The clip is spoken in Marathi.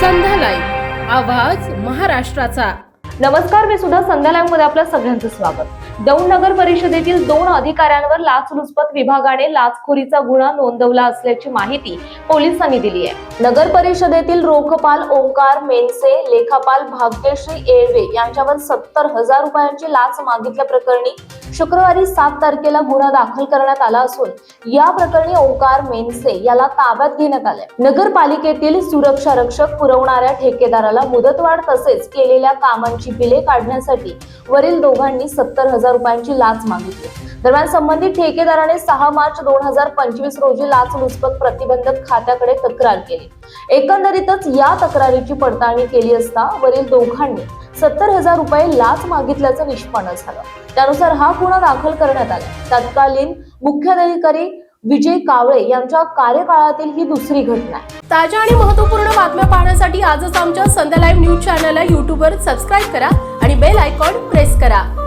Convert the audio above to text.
संध्या लाईव्ह आवाज महाराष्ट्राचा. नमस्कार मी सुद्धा संध्या लाईव्हमध्ये आपलं सगळ्यांचं स्वागत. दौंड नगर परिषदेतील दोन अधिकाऱ्यांवर लाचलुचपत विभागाने लाचखोरीचा गुन्हा नोंदवला असल्याची माहिती पोलिसांनी दिली आहे. नगर परिषदेतील रोखपाल ओंकार मेनसे लेखापाल भाग्यश्री येळवे यांच्यावर सत्तर हजार रुपयांची लाच मागितल्या प्रकरणी शुक्रवारी सात तारखेला गुन्हा दाखल करण्यात आला असून या प्रकरणी ओंकार मेनसे याला ताब्यात घेण्यात आले नगरपालिकेतील सुरक्षा रक्षक पुरवणाऱ्या ठेकेदाराला मुदतवाढ तसेच केलेल्या कामांची बिले काढण्यासाठी वरील दोघांनी सत्तर हजार रुपयांची लाच मागितली. दरम्यान संबंधित ठेकेदाराने सहा मार्च दोन हजार पंचवीस रोजी लाचलुचपत प्रतिबंधक खात्याकडे तक्रार केली. एकंदरीतच या तक्रारीची पडताळणी केली असता वरील दोघांनी सत्तर हजार रुपये लाच मागितल्याचं निष्पन्न झालं. त्यानुसार हा गुन्हा दाखल करण्यात आला. तत्कालीन मुख्याधिकारी विजय कावळे यांच्या कार्यकाळातील ही दुसरी घटना आहे. ताज्या आणि महत्त्वपूर्ण बातम्या पाहण्यासाठी आजच आमच्या संध्या लाईव्ह न्यूज चॅनलला यूट्यूबवर सबस्क्राईब करा आणि बेल आयकॉन प्रेस करा.